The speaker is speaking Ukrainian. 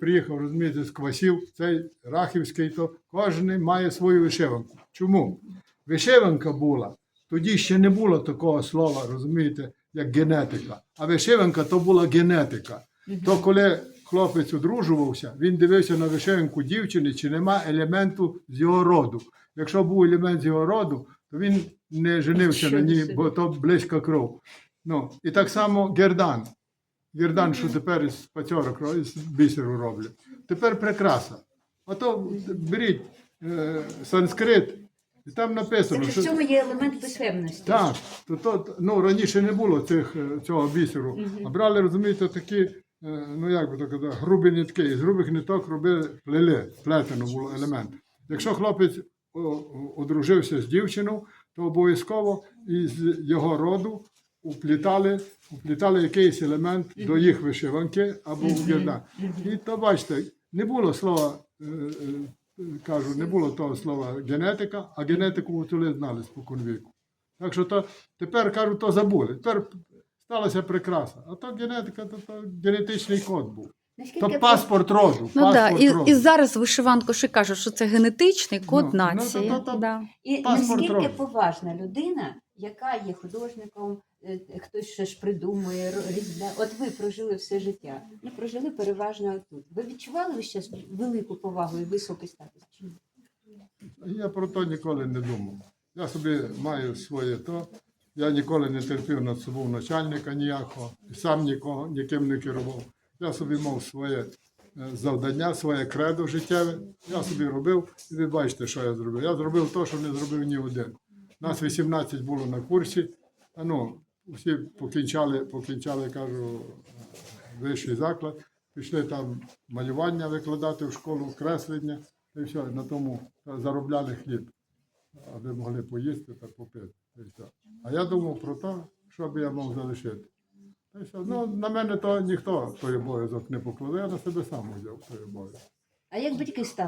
приїхав, розумієте, з квасів, цей рахівський, то кожен має свою вишиванку. Чому? Вишиванка була, тоді ще не було такого слова, розумієте, як генетика. А вишиванка то була генетика. То коли хлопець одружувався, він дивився на вишиванку дівчини, чи нема елементу з його роду. Якщо був елемент з його роду, то він не женився на ній, бо то близька кров. Ну, і так само гердан. Гердан, що тепер із пацьорок ро- з бісеру роблять. Тепер прикраса. Ото беріть е, санскрит, і там написано, Так що в цьому є елемент писемності. так, то, то, ну, раніше не було цих, е, цього бісеру. А брали, розумієте, такі, е, ну як би то казати, грубі нитки. І з грубих ниток робили плели, плетено було елемент. Якщо хлопець одружився з дівчиною, то обов'язково із його роду уплітали, уплітали якийсь елемент до їх вишиванки або в гірда. І то бачите, не було слова. е, е, Кажу, не було того слова генетика, а генетику гуцули знали спокон віку. Так що то тепер кажу, то забули. Тепер сталася прикраса. А то генетика, то, то генетичний код був. Наскільки То паспорт роду. Ну да, паспорт і, роду. і зараз вишиванку ще кажуть, що це генетичний код Ну, ну, нації. то- то- то- да. І паспорт наскільки роду. поважна людина, яка є художником, е, хтось ще ж придумує, ро- різне. От ви прожили все життя. Ну, прожили переважно тут. Ви відчували ви зараз велику повагу і високий статус? Чи ні? Я про то ніколи не думав. Я собі маю своє то. Я ніколи не терпів над собою начальника ніякого, і сам нікого, ніким не керував. Я собі мав своє е, завдання, своє кредо життєве. Я собі робив, і ви бачите, що я зробив. Я зробив те, що не зробив ні один. Нас 18 було на курсі. А ну, всі покінчали, покінчали, кажу, вищий заклад. Пішли там малювання викладати в школу, креслення, і все, на тому заробляли хліб, аби могли поїсти та попити. І все. А я думав про те, що би я мав залишити. Та все. Ну, на мене то ніхто той обов'язок не покладе, я на себе сам взяв той обов'язок. А як батьки ставили?